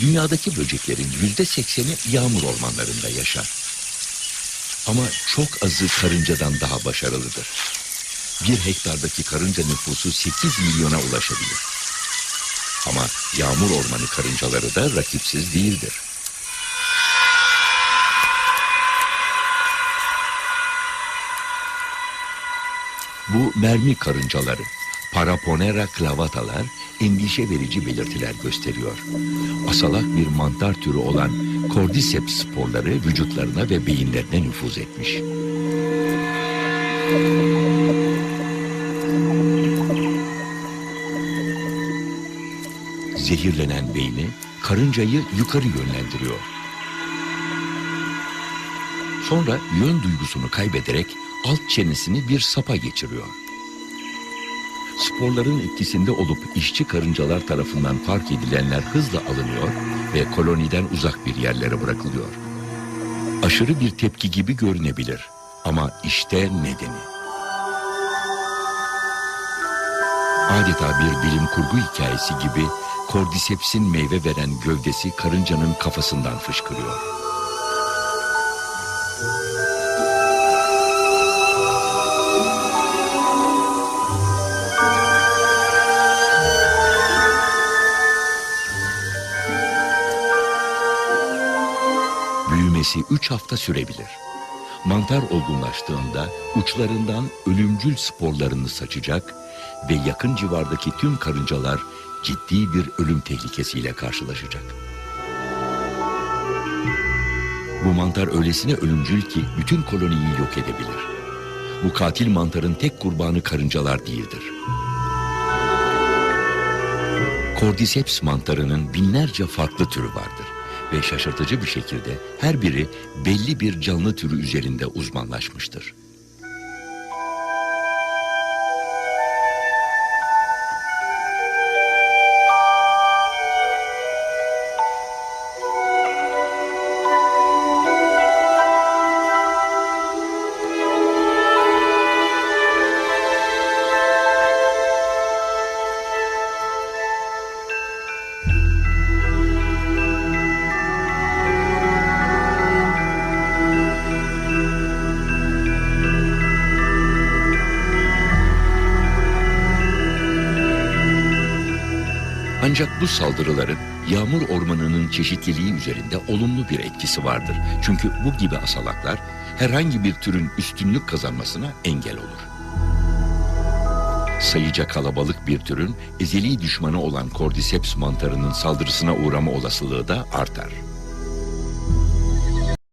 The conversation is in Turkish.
Dünyadaki böceklerin yüzde sekseni yağmur ormanlarında yaşar. Ama çok azı karıncadan daha başarılıdır. Bir hektardaki karınca nüfusu 8 milyona ulaşabilir. Ama yağmur ormanı karıncaları da rakipsiz değildir. Bu mermi karıncaları, Paraponera clavatalar endişe verici belirtiler gösteriyor. Asalak bir mantar türü olan Cordyceps sporları vücutlarına ve beyinlerine nüfuz etmiş. Zehirlenen beyni karıncayı yukarı yönlendiriyor. Sonra yön duygusunu kaybederek alt çenesini bir sapa geçiriyor. Sporların etkisinde olup işçi karıncalar tarafından fark edilenler hızla alınıyor ve koloniden uzak bir yerlere bırakılıyor. Aşırı bir tepki gibi görünebilir ama işte nedeni. Adeta bir bilim kurgu hikayesi gibi Cordyceps'in meyve veren gövdesi karıncanın kafasından fışkırıyor. Büyümesi 3 hafta sürebilir. Mantar olgunlaştığında uçlarından ölümcül sporlarını saçacak ve yakın civardaki tüm karıncalar ciddi bir ölüm tehlikesiyle karşılaşacak. Bu mantar öylesine ölümcül ki bütün koloniyi yok edebilir. Bu katil mantarın tek kurbanı karıncalar değildir. Cordyceps mantarının binlerce farklı türü vardır ve şaşırtıcı bir şekilde her biri belli bir canlı türü üzerinde uzmanlaşmıştır. Ancak bu saldırıların yağmur ormanının çeşitliliği üzerinde olumlu bir etkisi vardır. Çünkü bu gibi asalaklar herhangi bir türün üstünlük kazanmasına engel olur. Sayıca kalabalık bir türün ezeli düşmanı olan Cordyceps mantarının saldırısına uğrama olasılığı da artar.